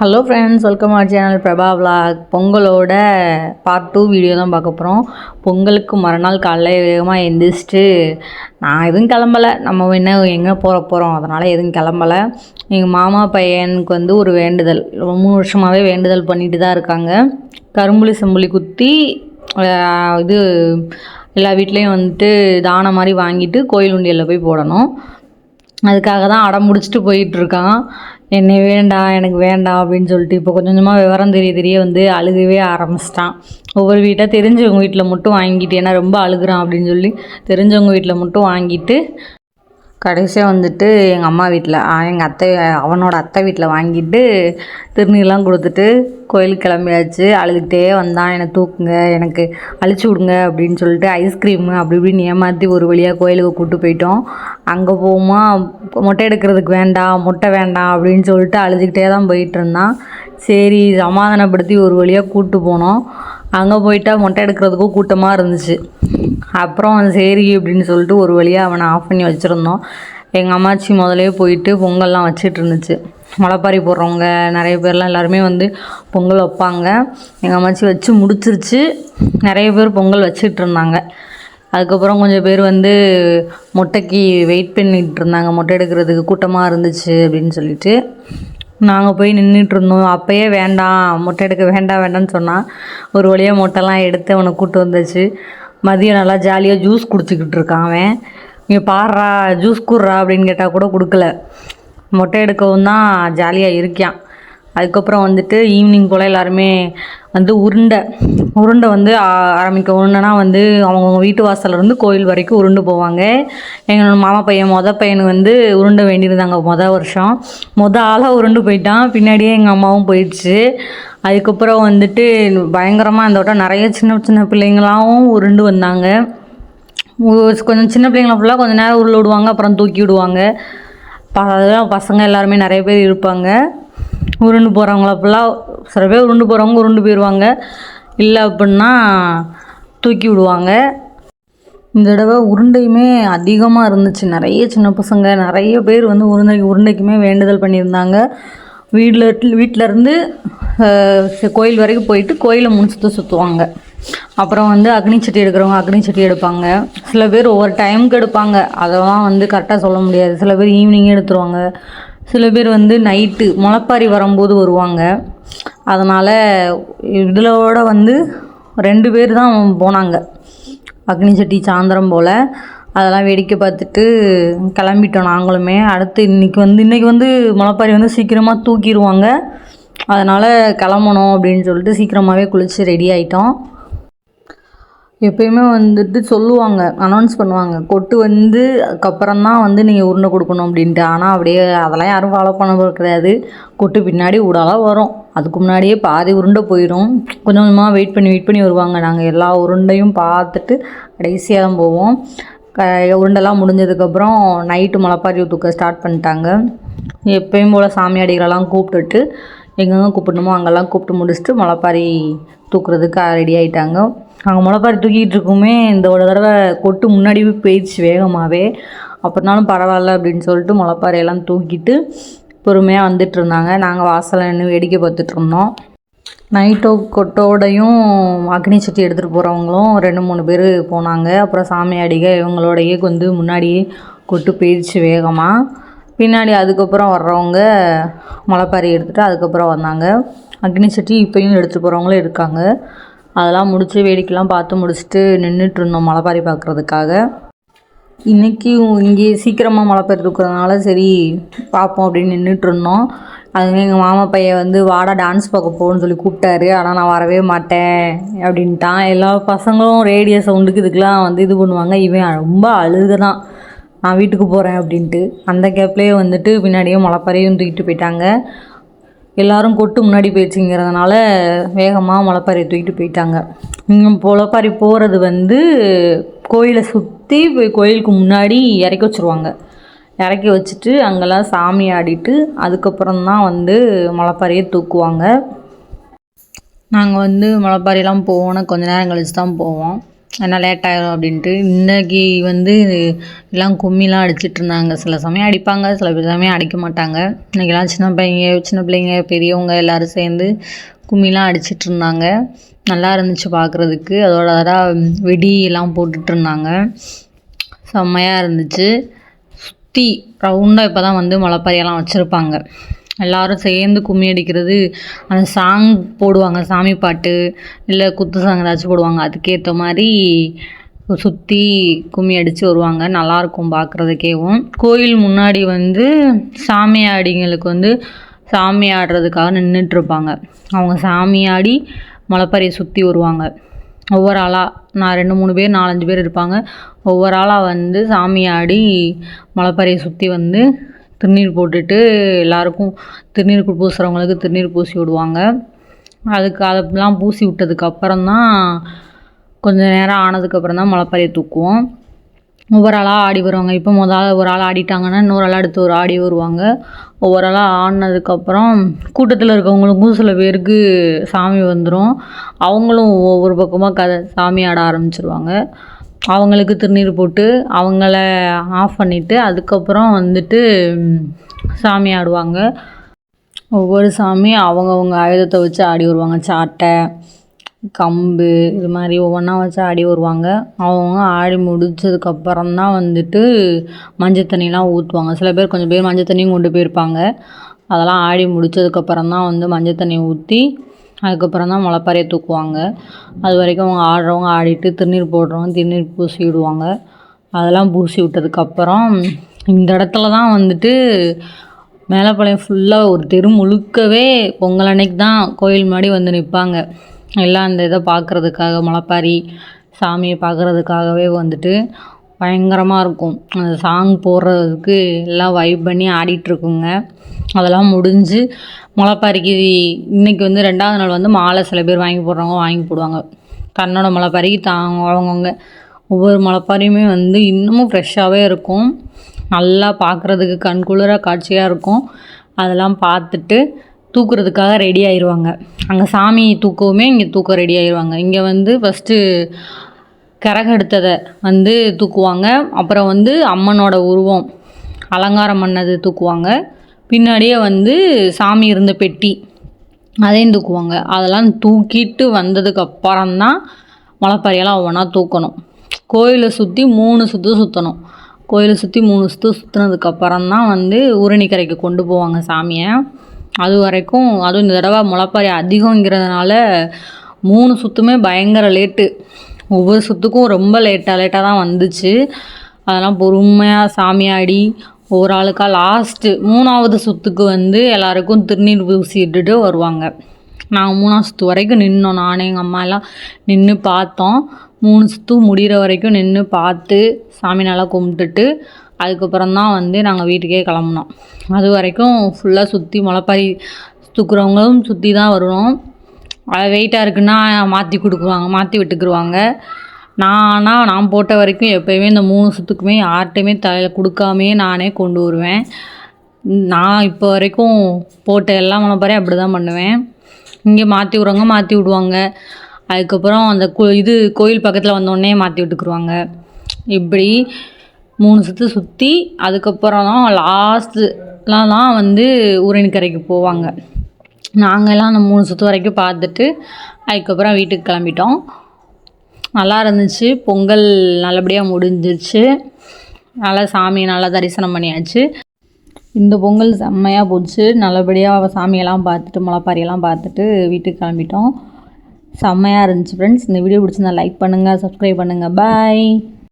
Hello friends welcome our channel Prabha vlog. பொங்கலோட part two video தான் பார்க்க போகிறோம் பொங்கலுக்கு மறுநாள் காலைல வேகமாக எந்திரிச்சிட்டு நான் எதுவும் கிளம்பலை. நம்ம என்ன எங்கே போகிற போகிறோம் அதனால் எதுவும் கிளம்பலை. எங்கள் மாமா பையனுக்கு வந்து ஒரு வேண்டுதல். மூணு வருஷமாகவே வேண்டுதல் பண்ணிட்டு தான் இருக்காங்க. கரும்புலி செம்புலி குத்தி இது எல்லா வீட்லேயும் வந்துட்டு தானம் மாதிரி வாங்கிட்டு கோயில் உண்டியலில் போய் போடணும். அதுக்காக தான் அடம் முடிச்சுட்டு போயிட்டுருக்கான் என்னை வேண்டாம் எனக்கு வேண்டாம் அப்படின்னு சொல்லிட்டு இப்போ கொஞ்சம் கொஞ்சமாக விவரம் தெரிய தெரிய வந்து அழுகவே ஆரம்பிச்சிட்டான். ஒவ்வொரு வீட்டாக தெரிஞ்சவங்க வீட்டில் மட்டும் வாங்கிட்டு ஏன்னா ரொம்ப அழுகுறான் அப்படின்னு சொல்லி தெரிஞ்சவங்க வீட்டில் மட்டும் வாங்கிட்டு கடைசியாக வந்துட்டு எங்கள் அம்மா வீட்டில் எங்கள் அத்தை அவனோட அத்தை வீட்டில் வாங்கிட்டு திருநீர்லாம் கொடுத்துட்டு கோயிலுக்கு கிளம்பியாச்சு. அழுதுகிட்டே வந்தான். என்னை தூக்குங்க எனக்கு அழிச்சு விடுங்க அப்படின்னு சொல்லிட்டு ஐஸ்கிரீமு அப்படி இப்படின்னு ஏமாற்றி ஒரு வழியாக கோயிலுக்கு கூப்பிட்டு போயிட்டோம். அங்கே போகுமா மொட்டை எடுக்கிறதுக்கு வேண்டாம் மொட்டை வேண்டாம் அப்படின்னு சொல்லிட்டு அழுதுகிட்டே தான் போயிட்டு இருந்தான். சரி சமாதானப்படுத்தி ஒரு வழியாக கூப்பிட்டு போனோம். அங்கே போயிட்டால் மொட்டை எடுக்கிறதுக்கும் கூட்டமாக இருந்துச்சு. அப்புறம் சரி அப்படின்னு சொல்லிட்டு ஒரு வழியாக அவனை ஆஃப் பண்ணி வச்சுருந்தோம். எங்கள் அம்மாச்சி முதலே போயிட்டு பொங்கல்லாம் வச்சிட்டு இருந்துச்சு. முளைப்பாரி போடுறவங்க நிறைய பேர்லாம் எல்லாருமே வந்து பொங்கல் வைப்பாங்க. எங்கள் அம்மாச்சி வச்சு முடிச்சிருச்சு. நிறைய பேர் பொங்கல் வச்சிட்டு இருந்தாங்க. அதுக்கப்புறம் கொஞ்சம் பேர் வந்து மொட்டைக்கு வெயிட் பண்ணிகிட்டு இருந்தாங்க. மொட்டை எடுக்கிறதுக்கு கூட்டமாக இருந்துச்சு அப்படின்னு சொல்லிட்டு. நாங்கள் போய் நின்றுட்டு இருந்தோம். அப்போயே வேண்டாம் மொட்டை எடுக்க வேண்டாம் வேண்டாம்னு சொன்னான் ஒரு வழியாக மொட்டைலாம் எடுத்து அவனை கூட்டு வந்துச்சு. மதியம் நல்லா ஜாலியாக ஜூஸ் குடிச்சிக்கிட்டு இருக்கான் அவன். இங்கே பாடுறா ஜூஸ் குடுறா அப்படின்னு கேட்டால் கூட கொடுக்கல. மொட்டை எடுக்கவும் தான் ஜாலியாக இருக்கான் அதுக்கப்புறம் வந்துட்டு ஈவினிங் போல் எல்லாருமே வந்து உருண்டை உருண்டை வந்து ஆரம்பிக்க உருண்டைனா வந்து அவங்கவுங்க வீட்டு வாசல்லருந்து கோயில் வரைக்கும் உருண்டு போவாங்க. எங்களோட மாமா பையன் மொதல் பையனுக்கு வந்து உருண்டை வேண்டியிருந்தாங்க மொதல் வருஷம். மொதல் ஆளாக உருண்டு போயிட்டான். பின்னாடியே எங்கள் அம்மாவும் போயிடுச்சு. அதுக்கப்புறம் வந்துட்டு பயங்கரமாக அந்த வட்டம் நிறைய சின்ன சின்ன பிள்ளைங்களாகவும் உருண்டு வந்தாங்க. ஒரு- கொஞ்சம் சின்ன பிள்ளைங்கள ஃபுல்லாக கொஞ்சம் நேரம் உருள் விடுவாங்க அப்புறம் தூக்கி விடுவாங்க. ப அதெல்லாம் பசங்க எல்லாருமே நிறைய பேர் இருப்பாங்க. உருண்டு போகிறவங்கள ஃபுல்லாக சில பேர் உருண்டு போகிறவங்க உருண்டு போயிடுவாங்க இல்லை அப்படின்னா தூக்கி விடுவாங்க. இந்த தடவை உருண்டையுமே அதிகமாக இருந்துச்சு. நிறைய சின்ன பசங்க நிறைய பேர் வந்து உருண்டை உருண்டைக்குமே வேண்டுதல் பண்ணியிருந்தாங்க. வீட்டில் வீட்டில் இருந்து கோயில் வரைக்கும் போயிட்டு கோயிலை முடிச்சுட்டு சுற்றுவாங்க அப்புறம் வந்து அக்னி சட்டி எடுக்கிறவங்க அக்னி சட்டி எடுப்பாங்க. சில பேர் ஒவ்வொரு டைமுக்கு எடுப்பாங்க. அதெல்லாம் வந்து கரெக்டாக சொல்ல முடியாது. சில பேர் ஈவினிங்கே எடுத்துருவாங்க. சில பேர் வந்து நைட்டு முளப்பாரி வரும்போது வருவாங்க. அதனால் இதிலோட வந்து ரெண்டு பேர் தான் போனாங்க. அக்னி சட்டி சாயந்தரம் போல். அதெல்லாம் வேடிக்கை பார்த்துட்டு கிளம்பிட்டோம் நாங்களுமே. அடுத்து இன்றைக்கி வந்து இன்றைக்கி வந்து முளப்பாரி வந்து சீக்கிரமாக தூக்கிடுவாங்க. அதனால் கிளம்பணும் அப்படின்னு சொல்லிட்டு சீக்கிரமாகவே குளித்து ரெடி ஆகிட்டோம் எப்பயுமே வந்துட்டு சொல்லுவாங்க அனௌன்ஸ் பண்ணுவாங்க. கொட்டு வந்து அதுக்கப்புறம் தான் வந்து நீங்கள் உருண்டை கொடுக்கணும் அப்படின்ட்டு. ஆனால் அப்படியே அதெல்லாம் யாரும் ஃபாலோ பண்ண கிடையாது. கொட்டு பின்னாடி ஊடாலாம் வரும். அதுக்கு முன்னாடியே பாதி உருண்டை போயிடும். கொஞ்சம் கொஞ்சமாக வெயிட் பண்ணி வெயிட் பண்ணி வருவாங்க. நாங்கள் எல்லா உருண்டையும் பார்த்துட்டு கடைசியாக தான் போவோம். க உருண்டெல்லாம் முடிஞ்சதுக்கப்புறம் நைட்டு முளைப்பாரி தூக்க ஸ்டார்ட் பண்ணிட்டாங்க. எப்பயும் போல் சாமியாடிகளெல்லாம் கூப்பிட்டுட்டு எங்கெங்கே கூப்பிடணுமோ அங்கெல்லாம் கூப்பிட்டு முடிச்சுட்டு முளைப்பாரி தூக்குறதுக்கு ரெடி ஆகிட்டாங்க அங்கே முளைப்பாரி தூக்கிட்டு இருக்குமே இந்த ஒரு தடவை கொட்டு முன்னாடியே போயிடுச்சு வேகமாகவே அப்படினாலும் பரவாயில்ல அப்படின்னு சொல்லிட்டு முளைப்பாறையெல்லாம் தூக்கிட்டு பொறுமையாக வந்துட்டு இருந்தாங்க. நாங்கள் வாசலில் நின்று வேடிக்கை பார்த்துட்டு இருந்தோம். நைட்டோ கொட்டோடையும் அக்னி சட்டி எடுத்துகிட்டு போகிறவங்களும் ரெண்டு மூணு பேர் போனாங்க. அப்புறம் சாமியாடிக இவங்களோடையே வந்து முன்னாடியே கொட்டு போயிடுச்சு வேகமாக பின்னாடி அதுக்கப்புறம் வர்றவங்க முளைப்பாரி எடுத்துகிட்டு அதுக்கப்புறம் வந்தாங்க. அக்னி சட்டி இப்போயும் எடுத்துகிட்டு போகிறவங்களும் இருக்காங்க. அதெல்லாம் முடித்து வேடிக்கைலாம் பார்த்து முடிச்சுட்டு நின்றுட்டு இருந்தோம் முளைப்பாரி பார்க்குறதுக்காக. இன்றைக்கி இங்கே சீக்கிரமாக மழை பெய்துக்கிறதுனால சரி பார்ப்போம் அப்படின்னு நின்றுட்டு இருந்தோம். அதுவே எங்கள் மாமா பையன் வந்து வாடா டான்ஸ் பார்க்க போகணும்னு சொல்லி கூப்பிட்டாரு. ஆனால் நான் வரவே மாட்டேன் அப்படின்ட்டான். எல்லா பசங்களும் ரேடியோ சவுண்டுக்கு இதுக்கெலாம் வந்து இது பண்ணுவாங்க. இவன் ரொம்ப அழுகுதான் நான் வீட்டுக்கு போகிறேன் அப்படின்ட்டு. அந்த கேப்லேயே வந்துட்டு பின்னாடியே முளைப்பறையும் தூக்கிட்டு போயிட்டாங்க. எல்லாரும் கொட்டு முன்னாடி போயிடுச்சுங்கிறதுனால வேகமாக முளைப்பாரி தூக்கிட்டு போயிட்டாங்க. இங்கே முளைப்பாரி போகிறது வந்து கோயிலை சுற்றி போய் கோயிலுக்கு முன்னாடி இறக்கி வச்சுருவாங்க. இறக்கி வச்சுட்டு அங்கெல்லாம் சாமி ஆடிட்டு அதுக்கப்புறம் தான் வந்து முளைப்பாரியை தூக்குவாங்க. நாங்கள் வந்து முளைப்பாரியெல்லாம் போவோன்னா கொஞ்ச நேரம் கழிச்சு தான் போவோம். ஆனால் லேட் ஆகிடும் அப்படின்ட்டு. இன்றைக்கி வந்து எல்லாம் கும்மிலாம் அடிச்சிட்டு இருந்தாங்க. சில சமயம் அடிப்பாங்க சில சமயம் அடிக்க மாட்டாங்க. இன்றைக்கெல்லாம் சின்ன பையங்க சின்ன பிள்ளைங்க பெரியவங்க எல்லோரும் சேர்ந்து கும்மிலாம் அடிச்சிட்டு இருந்தாங்க. நல்லா இருந்துச்சு பார்க்குறதுக்கு அதோட அதான் வெடி எல்லாம் போட்டுட்டு இருந்தாங்க. செம்மையாக இருந்துச்சு. சுற்றி ரவுண்டாக இப்போ தான் வந்து முளைப்பாரியெல்லாம் வச்சுருப்பாங்க. எல்லாரும் சேர்ந்து கும்மி அடிக்கிறது அந்த சாங் போடுவாங்க சாமி பாட்டு இல்லை குத்து சாங் ஏதாச்சும் போடுவாங்க அதுக்கேற்ற மாதிரி சுற்றி கும்மி அடித்து வருவாங்க. நல்லாயிருக்கும் பார்க்குறதுக்கேவும் கோயில் முன்னாடி வந்து சாமியாடிங்களுக்கு வந்து சாமி ஆடுறதுக்காக நின்றுட்டுருப்பாங்க அவங்க சாமி ஆடி முளைப்பாரியை சுற்றி வருவாங்க. ஒவ்வொரு ஆளாக நான் ரெண்டு மூணு பேர் நாலஞ்சு பேர் இருப்பாங்க. ஒவ்வொரு ஆளாக வந்து சாமி ஆடி முளைப்பாரியை சுற்றி வந்து திருநீர் போட்டுட்டு எல்லாருக்கும் திருநீர் பூசுகிறவங்களுக்கு திருநீர் பூசி விடுவாங்க. அதுக்கு அதெல்லாம் பூசி விட்டதுக்கப்புறம் தான் கொஞ்சம் நேரம் ஆனதுக்கப்புறம் தான் முளைப்பாரியை தூக்குவோம். ஒவ்வொரு ஆளாக ஆடி வருவாங்க. இப்போ முதல்ல ஒரு ஆள் ஆடிட்டாங்கன்னா இன்னொரு ஆள் அடுத்து ஒரு ஆடி வருவாங்க. ஒவ்வொரு ஆளாக ஆடினதுக்கப்புறம் கூட்டத்தில் இருக்கவங்களுக்கும் சில பேருக்கு சாமி வந்துடும் அவங்களும் ஒவ்வொரு பக்கமாக கதை சாமி ஆட ஆரம்பிச்சிருவாங்க. அவங்களுக்கு திருநீர் போட்டு அவங்கள ஆஃப் பண்ணிவிட்டு அதுக்கப்புறம் வந்துட்டு சாமி ஆடுவாங்க. ஒவ்வொரு சாமி அவங்கவுங்க ஆயுதத்தை வச்சு ஆடி வருவாங்க. சாட்டை கம்பு இது மாதிரி ஒவ்வொன்றா வச்சு ஆடி வருவாங்க. அவங்க ஆடி முடிச்சதுக்கப்புறம் தான் வந்துட்டு மஞ்சள் தண்ணிலாம் ஊற்றுவாங்க சில பேர் கொஞ்சம் பேர் மஞ்சள் தண்ணியும் கொண்டு போயிருப்பாங்க. அதெல்லாம் ஆடி முடித்ததுக்கப்புறம் தான் வந்து மஞ்சள் தண்ணி ஊற்றி அதுக்கப்புறம் தான் முளைப்பாறைய தூக்குவாங்க. அது வரைக்கும் அவங்க ஆடுறவங்க ஆடிட்டு திருநீர் போடுறவங்க திருநீர் பூசி விடுவாங்க. அதெல்லாம் பூசி விட்டதுக்கப்புறம் இந்த இடத்துல தான் வந்துட்டு மேலப்பாளையம் ஃபுல்லாக ஒரு தெரு முழுக்கவே பொங்கல் அன்னைக்கு தான் கோயில் முன்னாடி வந்து நிற்பாங்க எல்லாம் அந்த இதை பார்க்குறதுக்காக முளைப்பாரி சாமியை பார்க்குறதுக்காகவே வந்துட்டு பயங்கரமாக இருக்கும். அந்த சாங் போடுறதுக்கு எல்லாம் வைப் பண்ணி ஆடிட்டுருக்குங்க. அதெல்லாம் முடிஞ்சு முளைப்பாரிக்கு இன்றைக்கி வந்து ரெண்டாவது நாள் வந்து மாலை சில பேர் வாங்கி போடுறவங்க வாங்கி போடுவாங்க. தன்னோட முளைப்பாரிக்கு தாங்க அவங்கவுங்க. ஒவ்வொரு முளைப்பாரியுமே வந்து இன்னமும் ஃப்ரெஷ்ஷாகவே இருக்கும். நல்லா பார்க்குறதுக்கு கண்குளிர காட்சியாக இருக்கும். அதெல்லாம் பார்த்துட்டு தூக்குறதுக்காக ரெடி ஆயிடுவாங்க அங்கே சாமி தூக்கவுமே இங்கே தூக்க ரெடி ஆயிடுவாங்க இங்கே வந்து ஃபஸ்ட்டு கரகெடுத்ததை வந்து தூக்குவாங்க. அப்புறம் வந்து அம்மனோட உருவம் அலங்காரம் பண்ணது தூக்குவாங்க. பின்னாடியே வந்து சாமி இருந்த பெட்டி அதையும் தூக்குவாங்க. அதெல்லாம் தூக்கிட்டு வந்ததுக்கு அப்புறம்தான் முளைப்பாரியெல்லாம் ஒவ்வொன்றா தூக்கணும். கோயிலை சுற்றி மூணு சுற்று சுற்றணும் கோயிலை சுற்றி மூணு சுற்று சுற்றுனதுக்கப்புறம் தான் வந்து ஊரணிக்கரைக்கு கொண்டு போவாங்க சாமியை. அது வரைக்கும் அதுவும் இந்த தடவை முளைப்பாரி அதிகங்கிறதுனால மூணு சுற்றுமே பயங்கர லேட்டு ஒவ்வொரு சுற்றுக்கும் ரொம்ப லேட்டாக லேட்டாக தான் வந்துச்சு. அதெல்லாம் பொறுமையாக சாமியாடி ஒரு ஆளுக்காக லாஸ்ட்டு மூணாவது சுற்றுக்கு வந்து எல்லாருக்கும் திருநீர் பூசிட்டுட்டு வருவாங்க. நாங்கள் மூணாவது சுற்று வரைக்கும் நின்றோம் நானே எங்கள் அம்மா எல்லாம் நின்று பார்த்தோம். மூணு சுற்று முடிகிற வரைக்கும் நின்று பார்த்து சாமி நல்லா கும்பிட்டுட்டு அதுக்கப்புறம் தான் வந்து நாங்கள் வீட்டுக்கே கிளம்புனோம். அது வரைக்கும் ஃபுல்லாக சுற்றி முளைப்பாரி தூக்குறவங்களும் சுற்றி தான் வருவோம். வெயிட்டாக இருக்குன்னா மாற்றி கொடுக்குவாங்க மாற்றி விட்டுக்குருவாங்க. நான் ஆனால் நான் போட்ட வரைக்கும் எப்போயுமே இந்த மூணு சுற்றுக்குமே யார்கிட்டையுமே தலையில் கொடுக்காமையே நானே கொண்டு வருவேன். நான் இப்போ வரைக்கும் போட்ட எல்லா முளைப்பாரையும் அப்படி தான் பண்ணுவேன். இங்கே மாற்றி விட்றவங்க மாற்றி விடுவாங்க. அதுக்கப்புறம் அந்த கோ இது கோயில் பக்கத்தில் வந்தோடனே மாற்றி விட்டுக்குருவாங்க. இப்படி மூணு சுற்று சுற்றி அதுக்கப்புறம் தான் லாஸ்ட்டுலாம் தான் வந்து ஊரணிக்கரைக்கு போவாங்க. நாங்கள்லாம் அந்த மூணு சுற்று வரைக்கும் பார்த்துட்டு அதுக்கப்புறம் வீட்டுக்கு கிளம்பிட்டோம். நல்லா இருந்துச்சு. பொங்கல் நல்லபடியாக முடிஞ்சிருச்சு. நல்லா சாமியை நல்லா தரிசனம் பண்ணியாச்சு. இந்த பொங்கல் செம்மையாக போச்சு. நல்லபடியாக சாமியெல்லாம் பார்த்துட்டு முளைப்பாரியெல்லாம் பார்த்துட்டு வீட்டுக்கு கிளம்பிட்டோம். செம்மையாக இருந்துச்சு ஃப்ரெண்ட்ஸ் இந்த வீடியோ பிடிச்சிருந்தா லைக் பண்ணுங்கள் சப்ஸ்கிரைப் பண்ணுங்கள் பாய்